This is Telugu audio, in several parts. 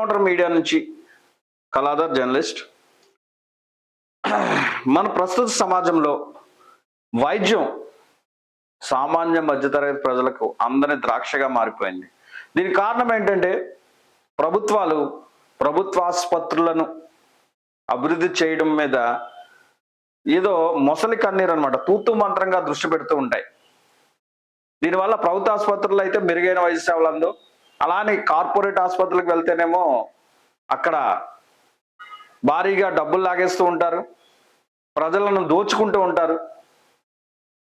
ఎన్కౌంటర్ మీడియా నుంచి కళాధర్ జర్నలిస్ట్ మన ప్రస్తుత సమాజంలో వైద్యం సామాన్య మధ్యతరగతి ప్రజలకు అందని ద్రాక్షగా మారిపోయింది. దీనికి కారణం ఏంటంటే ప్రభుత్వాలు ప్రభుత్వ ఆసుపత్రులను అభివృద్ధి చేయడం మీద ఏదో మొసలి కన్నీరు అనమాట తూతు మంత్రంగా దృష్టి పెడుతూ ఉంటాయి. దీనివల్ల ప్రభుత్వ ఆసుపత్రుల్లో అయితే మెరుగైన వైద్య సేవలు అందు అలానే కార్పొరేట్ ఆసుపత్రులకు వెళ్తేనేమో అక్కడ భారీగా డబ్బులు లాగేస్తూ ఉంటారు. ప్రజలను దోచుకుంటూ ఉంటారు.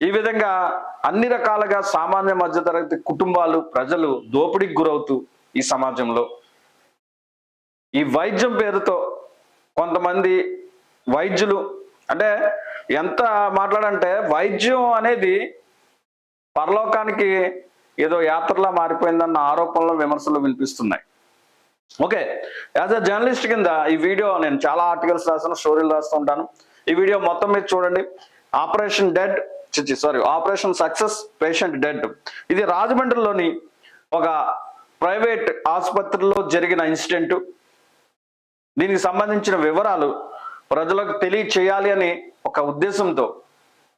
ఈ విధంగా అన్ని రకాలుగా సామాన్య మధ్యతరగతి కుటుంబాలు ప్రజలు దోపిడీకి గురవుతూ ఈ సమాజంలో. ఈ వైద్యం పేరుతో కొంతమంది వైద్యులు అంటే ఎంత మాట్లాడంటే వైద్యం అనేది పరలోకానికి ఏదో యాత్రలా మారిపోయిందన్న ఆరోపణలు విమర్శలు వినిపిస్తున్నాయి. ఓకే యాజ్ అ జర్నలిస్ట్ కింద ఈ వీడియో నేను చాలా ఆర్టికల్స్ రాస్తాను స్టోరీలు రాస్తూ ఉంటాను. ఈ వీడియో మొత్తం మీరు చూడండి. ఆపరేషన్ డెడ్ చిచ్చి sorry operation success patient dead. ఇది రాజమండ్రిలోని ఒక ప్రైవేట్ ఆసుపత్రిలో జరిగిన ఇన్సిడెంట్. దీనికి సంబంధించిన వివరాలు ప్రజలకు తెలియచేయాలి అని ఒక ఉద్దేశంతో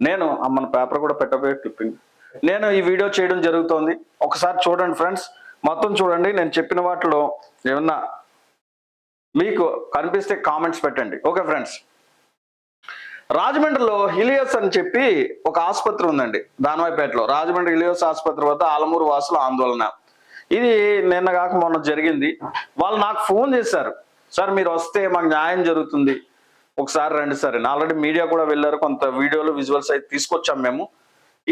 నేను మన పేపర్ కూడా పెట్టబోయే క్లిప్పింగ్ నేను ఈ వీడియో చేయడం జరుగుతోంది. ఒకసారి చూడండి ఫ్రెండ్స్. మొత్తం చూడండి. నేను చెప్పిన వాటిలో ఏమన్నా మీకు కనిపిస్తే కామెంట్స్ పెట్టండి. Okay friends. రాజమండ్రిలో హిలియోస్ అని చెప్పి ఒక ఆసుపత్రి ఉందండి దానవాయిపేటలో. రాజమండ్రి హిలియోస్ ఆసుపత్రి వద్ద ఆలమూరు వాసుల ఆందోళన. ఇది నిన్న కాక మొన్న జరిగింది. వాళ్ళు నాకు ఫోన్ చేశారు. సార్ మీరు వస్తే మాకు న్యాయం జరుగుతుంది. ఒకసారి రండి సార్. ఆల్రెడీ మీడియా కూడా వెళ్ళారు. కొంత వీడియోలు విజువల్స్ అయితే తీసుకొచ్చాం మేము.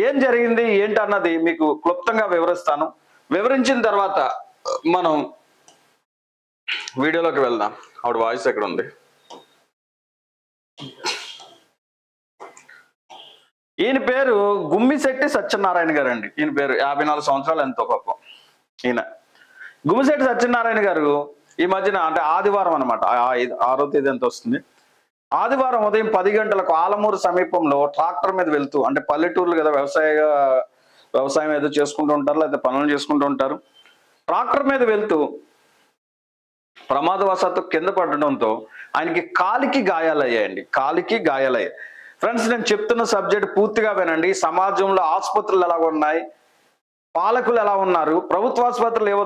ఏం జరిగింది ఏంటి అన్నది మీకు క్లుప్తంగా వివరిస్తాను. వివరించిన తర్వాత మనం వీడియోలోకి వెళ్దాం. ఆవిడ వాయిస్ ఎక్కడ ఉంది ఈయన పేరు గుమ్మిశెట్టి సత్యనారాయణ గారు అండి ఈయన పేరు యాభై నాలుగు సంవత్సరాలు ఎంతో గొప్ప. ఈయన. గుమ్మిశెట్టి సత్యనారాయణ గారు ఈ మధ్యన అంటే ఆదివారం అనమాట ఆరో తేదీ ఎంత వస్తుంది. ఆదివారం ఉదయం పది గంటలకు ఆలమూరు సమీపంలో ట్రాక్టర్ మీద వెళ్తూ అంటే పల్లెటూర్లు కదా వ్యవసాయ వ్యవసాయం ఏదో చేసుకుంటూ ఉంటారు లేదా పనులు చేసుకుంటూ ఉంటారు. ట్రాక్టర్ మీద వెళ్తూ ప్రమాదవశాత్తు కింద పడడంతో ఆయనకి కాలికి గాయాలయ్యాయండి కాలికి గాయాలయ్యాయి. ఫ్రెండ్స్ నేను చెప్తున్న సబ్జెక్ట్ పూర్తిగా వినండి. సమాజంలో ఆసుపత్రులు ఎలా ఉన్నాయి? పాలకులు ఎలా ఉన్నారు? ప్రభుత్వ ఆసుపత్రులు ఏ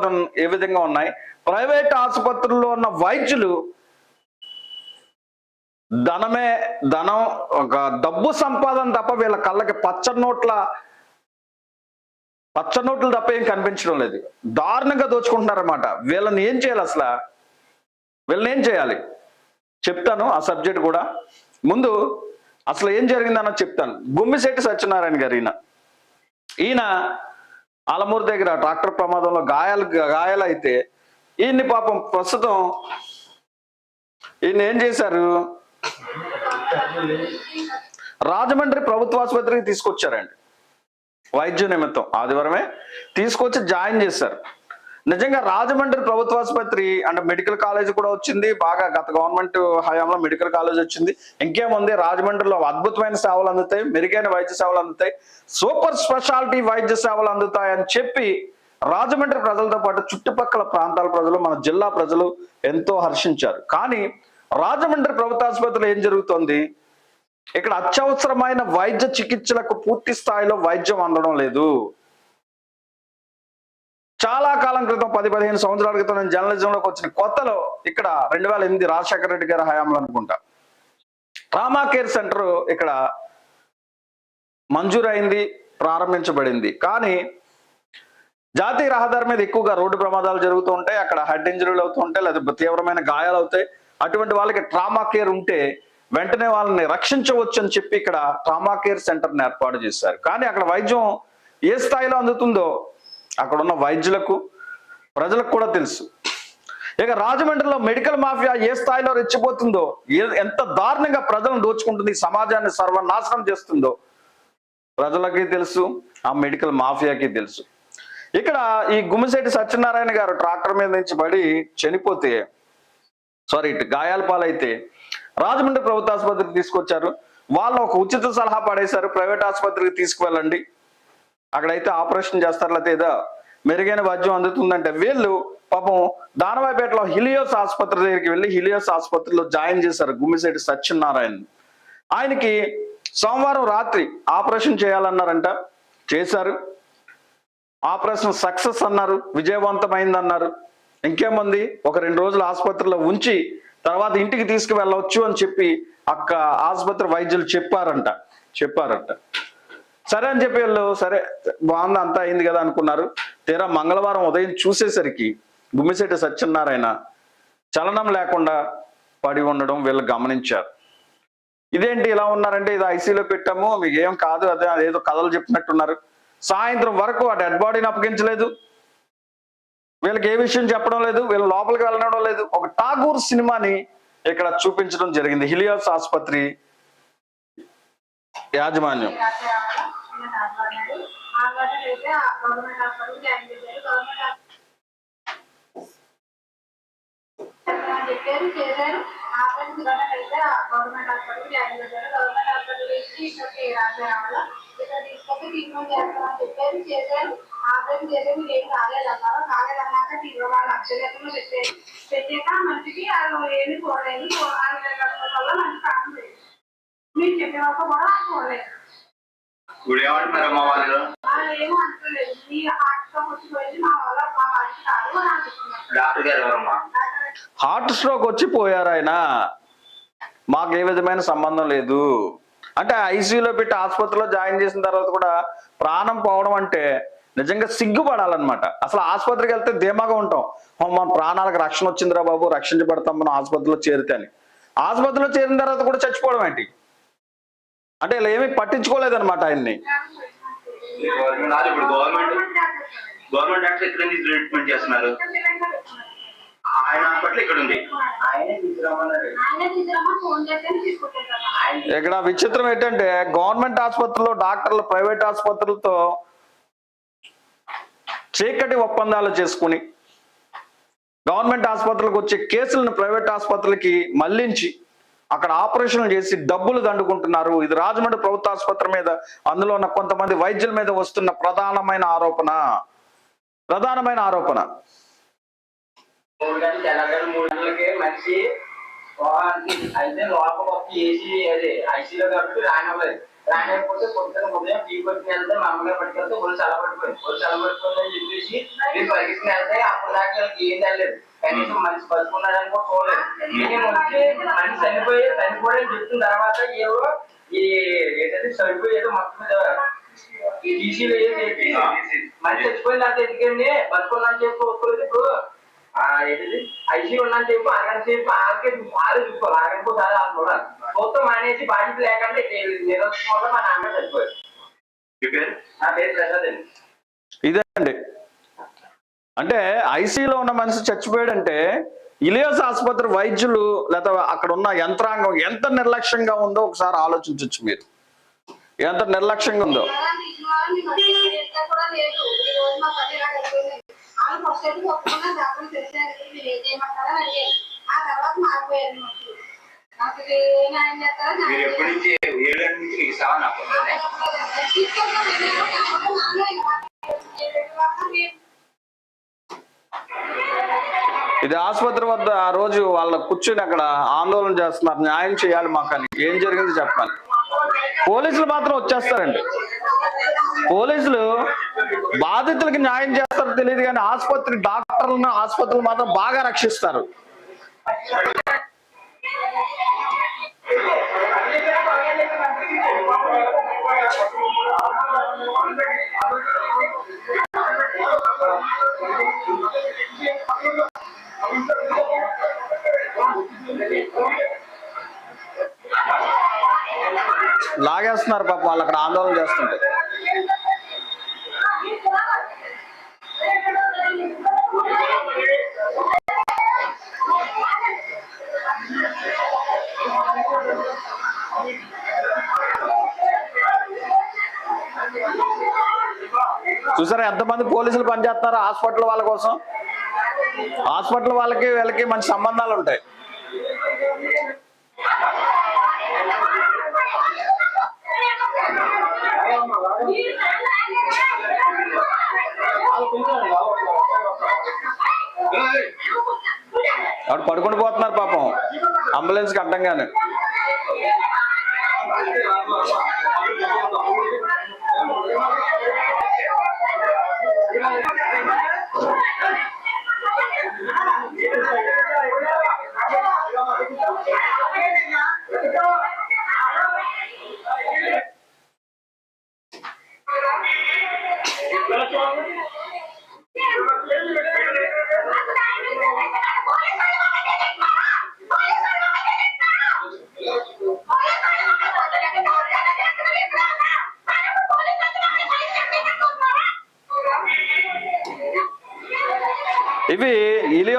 ఏ విధంగా ఉన్నాయి? ప్రైవేట్ ఆసుపత్రుల్లో ఉన్న వైద్యులు ధనమే ధనం ఒక డబ్బు సంపాదన తప్ప వీళ్ళ కళ్ళకి పచ్చ నోట్ల పచ్చ నోట్లు తప్ప ఏం కనిపించడం లేదు. దారుణంగా దోచుకుంటున్నారన్నమాట. వీళ్ళని ఏం చేయాలి అసలు? వీళ్ళని ఏం చేయాలి? చెప్తాను ఆ సబ్జెక్ట్ కూడా. ముందు అసలు ఏం జరిగిందన్న చెప్తాను. గుమ్మిశెట్టి సత్యనారాయణ గారు ఈయన. ఈయన ఆలమూరు దగ్గర ట్రాక్టర్ ప్రమాదంలో గాయాలు గాయాలు అయితే ఈయన్ని పాపం ప్రస్తుతం ఈయన ఏం చేశారు? రాజమండ్రి ప్రభుత్వ ఆసుపత్రికి తీసుకొచ్చారండి. వైద్య నిమిత్తం ఆదివారమే తీసుకొచ్చి జాయిన్ చేశారు. నిజంగా రాజమండ్రి ప్రభుత్వ ఆసుపత్రి అంటే మెడికల్ కాలేజ్ కూడా వచ్చింది బాగా గత గవర్నమెంట్ హయాంలో మెడికల్ కాలేజ్ వచ్చింది. ఇంకేముంది రాజమండ్రిలో అద్భుతమైన సేవలు అందుతాయి మెరుగైన వైద్య సేవలు అందుతాయి సూపర్ స్పెషాలిటీ వైద్య సేవలు అందుతాయి అని చెప్పి రాజమండ్రి ప్రజలతో పాటు చుట్టుపక్కల ప్రాంతాల ప్రజలు మన జిల్లా ప్రజలు ఎంతో హర్షించారు. కానీ రాజమండ్రి ప్రభుత్వ ఆసుపత్రిలో ఏం జరుగుతోంది? ఇక్కడ అత్యవసరమైన వైద్య చికిత్సలకు పూర్తి స్థాయిలో వైద్యం అందడం లేదు. చాలా కాలం క్రితం పది పదిహేను సంవత్సరాల క్రితం నేను జర్నలిజంలోకి వచ్చిన కొత్తలో ఇక్కడ రెండు వేల ఎనిమిది రాజశేఖర రెడ్డి గారి హయాంలో అనుకుంటా. ట్రామా కేర్ సెంటర్ ఇక్కడ మంజూరైంది ప్రారంభించబడింది. కానీ జాతీయ రహదారి మీద ఎక్కువగా రోడ్డు ప్రమాదాలు జరుగుతూ ఉంటాయి అక్కడ హెడ్ ఇంజరీలు అవుతూ ఉంటాయి లేదా తీవ్రమైన గాయాలు అవుతాయి. అటువంటి వాళ్ళకి ట్రామా కేర్ ఉంటే వెంటనే వాళ్ళని రక్షించవచ్చు అని చెప్పి ఇక్కడ ట్రామా కేర్ సెంటర్ని ఏర్పాటు చేశారు. కానీ అక్కడ వైద్యం ఏ స్థాయిలో అందుతుందో అక్కడ ఉన్న వైద్యులకు ప్రజలకు కూడా తెలుసు. ఇక రాజమండ్రిలో మెడికల్ మాఫియా ఏ స్థాయిలో రెచ్చిపోతుందో ఎంత దారుణంగా ప్రజలను దోచుకుంటుంది సమాజాన్ని సర్వనాశనం చేస్తుందో ప్రజలకి తెలుసు ఆ మెడికల్ మాఫియాకి తెలుసు. ఇక్కడ ఈ గుమ్మశెట్టి సత్యనారాయణ గారు ట్రాక్టర్ మీద నుంచి పడి చనిపోతే సారీ ఇటు గాయాల పాలైతే రాజమండ్రి ప్రభుత్వ ఆసుపత్రికి తీసుకొచ్చారు. వాళ్ళు ఒక ఉచిత సలహా పడేశారు. ప్రైవేట్ ఆసుపత్రికి తీసుకువెళ్ళండి. అక్కడైతే ఆపరేషన్ చేస్తారు. లేకపోతే ఏదో మెరుగైన వైద్యం అందుతుందంటే వీళ్ళు పాపం దానవాయిపేటలో హిలియోస్ ఆసుపత్రి దగ్గరికి వెళ్ళి హిలియోస్ ఆసుపత్రిలో జాయిన్ చేశారు. గుమ్మిశెట్టి సత్యనారాయణ. ఆయనకి సోమవారం రాత్రి ఆపరేషన్ చేయాలన్నారంట. చేశారు. ఆపరేషన్ సక్సెస్ అన్నారు. విజయవంతమైందన్నారు. ఇంకేముంది? ఒక రెండు రోజులు ఆసుపత్రిలో ఉంచి తర్వాత ఇంటికి తీసుకువెళ్ళవచ్చు అని చెప్పి అక్క ఆసుపత్రి వైద్యులు చెప్పారంట. చెప్పారంట. సరే అని చెప్పి వీళ్ళు సరే బాగుంది అంతా అయింది కదా అనుకున్నారు. తీరా మంగళవారం ఉదయం చూసేసరికి గుమ్మిశెట్టి సత్యనారాయణ చలనం లేకుండా పడి ఉండడం వీళ్ళు గమనించారు. ఇదేంటి ఇలా ఉన్నారంటే ఇది ఐసీలో పెట్టాము మీకు ఏం కాదు అదే ఏదో కథలు చెప్పినట్టున్నారు. సాయంత్రం వరకు ఆ డెడ్ బాడీని అప్పగించలేదు. వీళ్ళకి ఏ విషయం చెప్పడం లేదు వీళ్ళ లోపలికి వెళ్ళడం లేదు. ఒక ఠాగూర్ సినిమాని ఇక్కడ చూపించడం జరిగింది. హిలియాస్ ఆసుపత్రి యాజమాన్యం. గవర్నమెంట్ చేశారు గవర్నమెంట్ చెప్పారు చేశారు. ఆపరేషన్ గవర్నమెంట్ అయితే గవర్నమెంట్ హాస్పిటల్ జాయిన్ చేశారు. గవర్నమెంట్ హాస్పిటల్ ఇచ్చి ఇక్కడికి రాజారాం తీసుకొచ్చి ట్రీట్మెంట్ చేస్తామని చెప్పారు చేశారు ఆపరేషన్ మీరు ఏం కాలేదన్నారు కాలేదన్నాక పెట్టారు పెట్టాక మనిషికి ఏమి చూడలేదు వల్ల మంచి మీరు చెప్పే వరకు కూడా చూడలేదు అంటలేదు మీ హార్ట్ వచ్చిపోయింది మా వల్ల మా కాదు అని డాక్టర్ గారు ఎవరమ్మా? హార్ట్ స్ట్రోక్ వచ్చి పోయారు ఆయన. మాకు ఏ విధమైన సంబంధం లేదు. అంటే ఐసీయూలో పెట్టి ఆసుపత్రిలో జాయిన్ చేసిన తర్వాత కూడా ప్రాణం పోవడం అంటే నిజంగా సిగ్గుపడాలన్నమాట. అసలు ఆసుపత్రికి వెళ్తే ధీమాగా ఉంటాం. మన ప్రాణాలకు రక్షణ వచ్చిందిరా బాబు రక్షించబడతాం మనం ఆసుపత్రిలో చేరితే అని. ఆసుపత్రిలో చేరిన తర్వాత కూడా చచ్చిపోవడం ఏంటి? అంటే ఇలా ఏమీ పట్టించుకోలేదన్నమాట ఆయన్ని. గవర్నమెంట్ గవర్నమెంట్ డాక్టర్ ట్రీట్మెంట్ చేస్తున్నారు? ఆయన హాస్పిటల్ ఇక్కడ ఉంది ఇక్కడ విచిత్రం ఏంటంటే గవర్నమెంట్ ఆసుపత్రుల్లో డాక్టర్లు ప్రైవేట్ ఆసుపత్రులతో చీకటి ఒప్పందాలు చేసుకుని గవర్నమెంట్ ఆసుపత్రులకు వచ్చే కేసులను ప్రైవేట్ ఆసుపత్రులకి మళ్ళించి అక్కడ ఆపరేషన్లు చేసి డబ్బులు దండుకుంటున్నారు. ఇది రాజమండ్రి ప్రభుత్వ ఆసుపత్రి మీద అందులో ఉన్న కొంతమంది వైద్యుల మీద వస్తున్న ప్రధానమైన ఆరోపణ. ప్రధానమైన ఆరోపణ. మూడు గంటలు తెల్లగలు మూడు గంటలకి మనిషి అయితే లోపల ఒక ఏసీ అదే ఐసీలో కాబట్టి రానివ్వలేదు. రానివ్వకపోతే పొద్దున ఉదయం టీ పట్టుకుని వెళ్తే మా అమ్మగారు పట్టుకెళ్తే ఒళ్ళు చల్లబడిపోయింది ఒళ్ళు చల్లబడిపోయిందని చెప్పేసి మీరు పరిగెత్తుకుని వెళ్తే అప్పుడు దాకా వీళ్ళకి ఏం తెలియదు కనీసం మనిషి బతుకున్నాడని కూడా చూడలేదు. మేము వచ్చి మనిషి చనిపోయి చనిపోయాడని చెప్పిన తర్వాత ఏదో ఈ ఏంటంటే చనిపోయి ఏదో మొత్తం టీసీలో ఏదో మనిషి చచ్చిపోయిన తర్వాత ఎందుకండి? బతుకున్నా అని చెప్పి ఒప్పుకోలేదు ఇప్పుడు. ఆ ఏంటిది ఐసీ ఉన్నాను చెప్పి అరగంట సేపు ఆగే ఆరు చూసుకోవాలి సార్ చూడాలి మొత్తం మానేసి బాధ్యత లేకుండా నిరోధకం వల్ల మా నాన్న పేరు నా పేరు ప్రసాద్ అండి ఇదే అండి అంటే ఐసీలో ఉన్న మనిషి చచ్చిపోయాడంటే ఇలియాస్ ఆసుపత్రి వైద్యులు లేదా అక్కడ ఉన్న యంత్రాంగం ఎంత నిర్లక్ష్యంగా ఉందో ఒకసారి ఆలోచించవచ్చు మీరు ఎంత నిర్లక్ష్యంగా ఉందో కూడా లేదు ఈ రోజు మా వాళ్ళు ఫస్ట్ అయితే ఒప్పుకున్న డాక్టర్ తెలిసారు మీరు ఏం చేయమంటారని అడిగారు ఆ తర్వాత మారిపోయారు మాకు నాకు ఇది ఏ న్యాయం చేస్తారో ఇది ఆసుపత్రి వద్ద ఆ రోజు వాళ్ళ కూర్చుని అక్కడ ఆందోళన చేస్తున్నారు. న్యాయం చేయాలి మాకు అని. ఏం జరిగింది చెప్పాలి. పోలీసులు మాత్రం వచ్చేస్తారండి. పోలీసులు బాధితులకి న్యాయం చేస్తారో తెలియదు కానీ ఆసుపత్రి డాక్టర్లను ఆసుపత్రులు మాత్రం బాగా రక్షిస్తారు. లాగేస్తున్నారు పాప వాళ్ళు అక్కడ ఆందోళన చేస్తుంటే. చూసారా ఎంతమంది పోలీసులు పనిచేస్తున్నారు హాస్పిటల్ వాళ్ళ కోసం? హాస్పిటల్ వాళ్ళకి వీళ్ళకి మంచి సంబంధాలు ఉంటాయి. ఆవిడ పడుకొని పోతున్నారు పాపం. అంబులెన్స్కి అడ్డంగానే.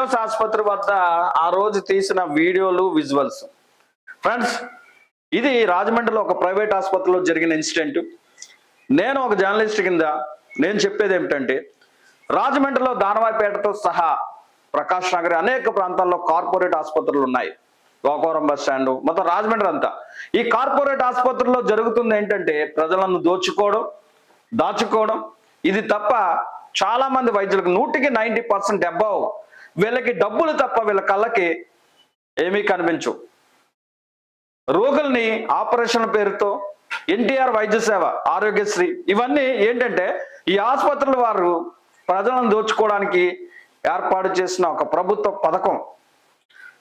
ఇలియోస్ ఆసుపత్రి వద్ద ఆ రోజు తీసిన వీడియోలు విజువల్స్. ఫ్రెండ్స్ ఇది రాజమండ్రిలో ఒక ప్రైవేట్ ఆసుపత్రిలో జరిగిన ఇన్సిడెంట్. నేను ఒక జర్నలిస్ట్ కింద నేను చెప్పేది ఏమిటంటే రాజమండ్రిలో దానవాయిపేటతో సహా ప్రకాష్ నగర్ అనేక ప్రాంతాల్లో కార్పొరేట్ ఆసుపత్రులు ఉన్నాయి. గోకవరం బస్ స్టాండ్ మొత్తం రాజమండ్రి అంతా. ఈ కార్పొరేట్ ఆసుపత్రుల్లో జరుగుతుంది ఏంటంటే ప్రజలను దోచుకోవడం దాచుకోవడం. ఇది తప్ప చాలా మంది వైద్యులకు నూటికి నైంటీ పర్సెంట్ అబౌవ్ వీళ్ళకి డబ్బులు తప్ప వీళ్ళ కళ్ళకి ఏమీ కనిపించవు. రోగుల్ని ఆపరేషన్ పేరుతో ఎన్టీఆర్ వైద్య సేవ ఆరోగ్యశ్రీ ఇవన్నీ ఏంటంటే ఈ ఆసుపత్రుల వారు ప్రజలను దోచుకోవడానికి ఏర్పాటు చేసిన ఒక ప్రభుత్వ పథకం.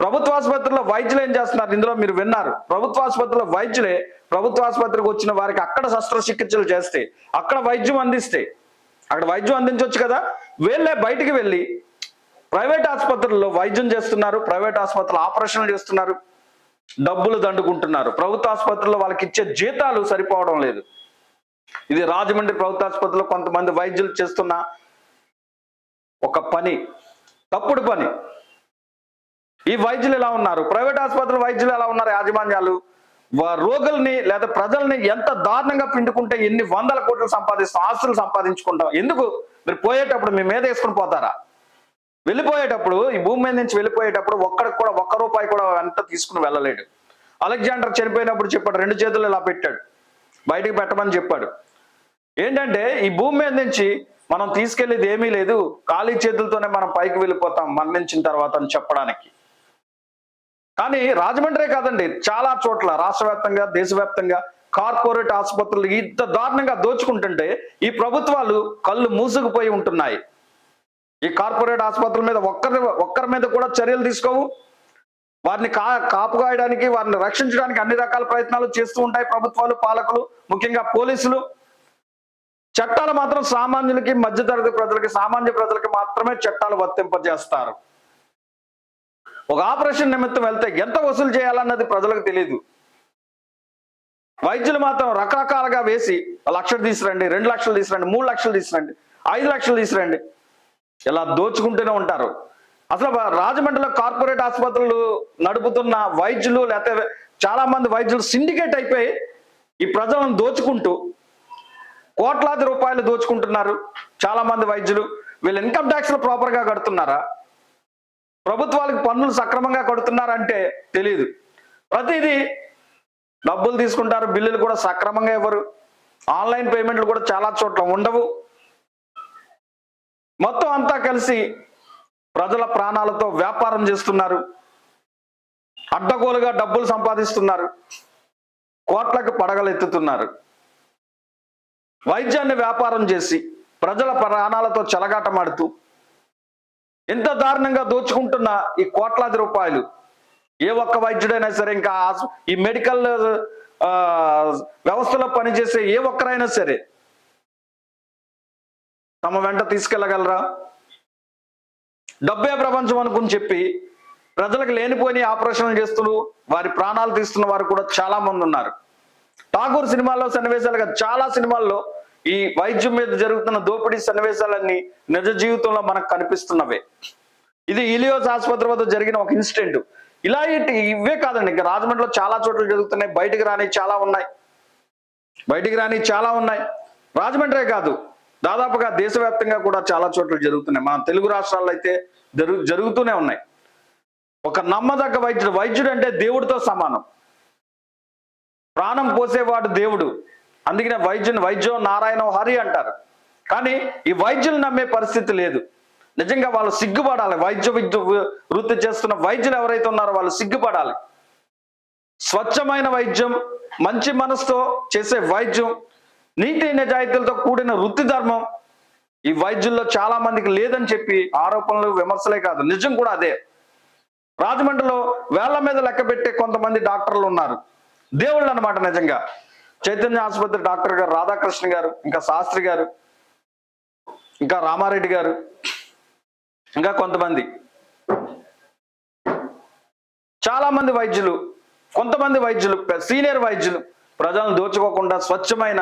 ప్రభుత్వ ఆసుపత్రిలో వైద్యులు ఏం చేస్తున్నారు? ఇందులో మీరు విన్నారు. ప్రభుత్వ ఆసుపత్రిలో వైద్యులే ప్రభుత్వ ఆసుపత్రికి వచ్చిన వారికి అక్కడ శస్త్రచికిత్సలు చేస్తే అక్కడ వైద్యం అందిస్తే అక్కడ వైద్యం అందించవచ్చు కదా? వీళ్ళే బయటికి వెళ్ళి ప్రైవేట్ ఆసుపత్రుల్లో వైద్యం చేస్తున్నారు ప్రైవేట్ ఆసుపత్రులు ఆపరేషన్లు చేస్తున్నారు డబ్బులు దండుకుంటున్నారు. ప్రభుత్వ ఆసుపత్రుల్లో వాళ్ళకి ఇచ్చే జీతాలు సరిపోవడం లేదు. ఇది రాజమండ్రి ప్రభుత్వ ఆసుపత్రిలో కొంతమంది వైద్యులు చేస్తున్న ఒక పని తప్పుడు పని. ఈ వైద్యులు ఎలా ఉన్నారు? ప్రైవేట్ ఆసుపత్రుల వైద్యులు ఎలా ఉన్నారు యాజమాన్యాలు? రోగుల్ని లేదా ప్రజల్ని ఎంత దారుణంగా పిండుకుంటే ఎన్ని వందల కోట్లు సంపాదిస్తాం ఆస్తులు సంపాదించుకుంటాం? ఎందుకు? మీరు పోయేటప్పుడు మీ మీద వేసుకుని పోతారా? వెళ్ళిపోయేటప్పుడు ఈ భూమి మీద నుంచి వెళ్ళిపోయేటప్పుడు ఒక్కడికి కూడా ఒక్క రూపాయి కూడా ఎంత తీసుకుని వెళ్ళలేడు. అలెగ్జాండర్ చనిపోయినప్పుడు చెప్పాడు రెండు చేతులు ఇలా పెట్టాడు. బయటికి పెట్టమని చెప్పాడు. ఏంటంటే ఈ భూమి మీద నుంచి మనం తీసుకెళ్ళేది ఏమీ లేదు. ఖాళీ చేతులతోనే మనం పైకి వెళ్ళిపోతాం మరణించిన తర్వాత అని చెప్పడానికి. కానీ రాజమండ్రే కాదండి చాలా చోట్ల రాష్ట్రవ్యాప్తంగా దేశవ్యాప్తంగా కార్పొరేట్ ఆసుపత్రులు ఇంత దారుణంగా దోచుకుంటుంటే ఈ ప్రభుత్వాలు కళ్ళు మూసుకుపోయి ఉంటున్నాయి. ఈ కార్పొరేట్ ఆసుపత్రుల మీద ఒక్కరి ఒక్కరి మీద కూడా చర్యలు తీసుకోవు. వారిని కా కాపుగాయడానికి వారిని రక్షించడానికి అన్ని రకాల ప్రయత్నాలు చేస్తూ ఉంటాయి ప్రభుత్వాలు పాలకులు ముఖ్యంగా పోలీసులు. చట్టాలు మాత్రం సామాన్యులకి మధ్యతరగతి ప్రజలకి సామాన్య ప్రజలకి మాత్రమే చట్టాలు వర్తింపజేస్తారు. ఒక ఆపరేషన్ నిమిత్తం వెళ్తే ఎంత వసూలు చేయాలన్నది ప్రజలకు తెలియదు వైద్యులు మాత్రం రకరకాలుగా వేసి లక్షలు తీసురండి రెండు లక్షలు తీసురండి మూడు లక్షలు తీసురండి ఐదు లక్షలు తీసురండి ఇలా దోచుకుంటూనే ఉంటారు. అసలు రాజమండ్రిలో కార్పొరేట్ ఆసుపత్రులు నడుపుతున్న వైద్యులు లేకపోతే చాలా మంది వైద్యులు సిండికేట్ అయిపోయి ఈ ప్రజలను దోచుకుంటూ కోట్లాది రూపాయలు దోచుకుంటున్నారు చాలా మంది వైద్యులు. వీళ్ళు ఇన్కమ్ ట్యాక్స్లు ప్రాపర్గా కడుతున్నారా? ప్రభుత్వాలకు పన్నులు సక్రమంగా కడుతున్నారంటే తెలియదు ప్రతిదీ డబ్బులు తీసుకుంటారు బిల్లులు కూడా సక్రమంగా ఇవ్వరు. ఆన్లైన్ పేమెంట్లు కూడా చాలా చోట్ల ఉండవు. మొత్తం అంతా కలిసి ప్రజల ప్రాణాలతో వ్యాపారం చేస్తున్నారు. అడ్డగోలుగా డబ్బులు సంపాదిస్తున్నారు. కోట్లకు పడగలెత్తుతున్నారు. వైద్యాన్ని వ్యాపారం చేసి ప్రజల ప్రాణాలతో చెలగాటమాడుతూ ఎంత దారుణంగా దోచుకుంటున్న ఈ కోట్లాది రూపాయలు. ఏ ఒక్క వైద్యుడైనా సరే ఇంకా ఈ మెడికల్ వ్యవస్థలో పనిచేసే ఏ ఒక్కరైనా సరే తమ వెంట తీసుకెళ్ళగలరా డబ్బే ప్రపంచం అనుకుని చెప్పి ప్రజలకు లేనిపోని ఆపరేషన్లు చేస్తూ వారి ప్రాణాలు తీస్తున్న వారు కూడా చాలా మంది ఉన్నారు. ఠాగూర్ సినిమాల్లో సన్నివేశాలుగా చాలా సినిమాల్లో ఈ వైద్యం మీద జరుగుతున్న దోపిడీ సన్నివేశాలన్నీ నిజ జీవితంలో మనకు కనిపిస్తున్నవే. ఇది ఇలియోస్ ఆసుపత్రి వద్ద జరిగిన ఒక ఇన్సిడెంట్. ఇలా ఇవే కాదండి ఇంకా రాజమండ్రిలో చాలా చోట్ల జరుగుతున్నాయి బయటికి రాని చాలా ఉన్నాయి. బయటికి రాని చాలా ఉన్నాయి. రాజమండ్రే కాదు దాదాపుగా దేశవ్యాప్తంగా కూడా చాలా చోట్ల జరుగుతున్నాయి. మన తెలుగు రాష్ట్రాల్లో అయితే జరుగు జరుగుతూనే ఉన్నాయి. ఒక నమ్మదగ్గ వైద్యుడు వైద్యుడు అంటే దేవుడితో సమానం. ప్రాణం పోసేవాడు దేవుడు. అందుకనే వైద్యుని వైద్యం నారాయణ హరి అంటారు. కానీ ఈ వైద్యులు నమ్మే పరిస్థితి లేదు. నిజంగా వాళ్ళు సిగ్గుపడాలి. వైద్య విద్య వృత్తి చేస్తున్న వైద్యులు ఎవరైతే ఉన్నారో వాళ్ళు సిగ్గుపడాలి. స్వచ్ఛమైన వైద్యం మంచి మనసుతో చేసే వైద్యం నీతి నిజాయితీలతో కూడిన వృత్తి ధర్మం ఈ వైద్యుల్లో చాలా మందికి లేదని చెప్పి ఆరోపణలు విమర్శలే కాదు. నిజం కూడా అదే. రాజమండ్రిలో వేళ్ళ మీద లెక్క పెట్టే కొంతమంది డాక్టర్లు ఉన్నారు. దేవుళ్ళు అనమాట నిజంగా. చైతన్య ఆసుపత్రి డాక్టర్ గారు రాధాకృష్ణ గారు ఇంకా శాస్త్రి గారు ఇంకా రామారెడ్డి గారు ఇంకా కొంతమంది. చాలా మంది వైద్యులు కొంతమంది వైద్యులు సీనియర్ వైద్యులు ప్రజలను దోచుకోకుండా స్వచ్ఛమైన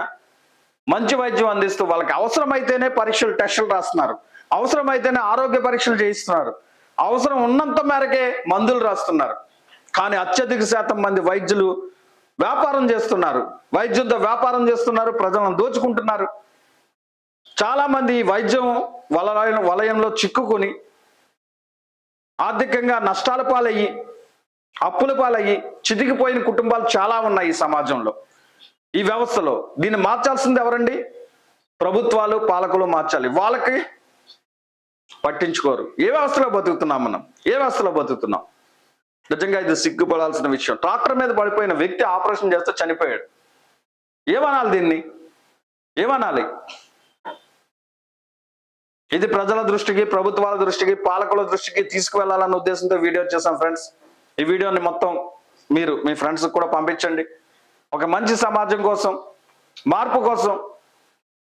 మంచి వైద్యం అందిస్తూ వాళ్ళకి అవసరమైతేనే పరీక్షలు టెస్టులు రాస్తున్నారు. అవసరమైతేనే ఆరోగ్య పరీక్షలు చేయిస్తున్నారు. అవసరం ఉన్నంత మేరకే మందులు రాస్తున్నారు. కానీ అత్యధిక శాతం మంది వైద్యులు వ్యాపారం చేస్తున్నారు. వైద్యంతో వ్యాపారం చేస్తున్నారు ప్రజలను దోచుకుంటున్నారు. చాలా మంది ఈ వైద్యం వలయం వలయంలో చిక్కుకొని ఆర్థికంగా నష్టాల పాలయ్యి అప్పుల పాలయ్యి చితికిపోయిన కుటుంబాలు చాలా ఉన్నాయి ఈ సమాజంలో. ఈ వ్యవస్థలో దీన్ని మార్చాల్సింది ఎవరండి? ప్రభుత్వాలు పాలకులు మార్చాలి. వాళ్ళకి పట్టించుకోరు. ఏ వ్యవస్థలో బతుకుతున్నాం మనం? ఏ వ్యవస్థలో బతుకుతున్నాం? నిజంగా ఇది సిగ్గుపడాల్సిన విషయం. ట్రాక్టర్ మీద పడిపోయిన వ్యక్తి ఆపరేషన్ చేస్తే చనిపోయాడు. ఏమనాలి దీన్ని? ఏమనాలి? ఇది ప్రజల దృష్టికి ప్రభుత్వాల దృష్టికి పాలకుల దృష్టికి తీసుకువెళ్ళాలన్న ఉద్దేశంతో వీడియో చేశాం ఫ్రెండ్స్. ఈ వీడియోని మొత్తం మీరు మీ ఫ్రెండ్స్కి కూడా పంపించండి. ఒక మంచి సమాజం కోసం మార్పు కోసం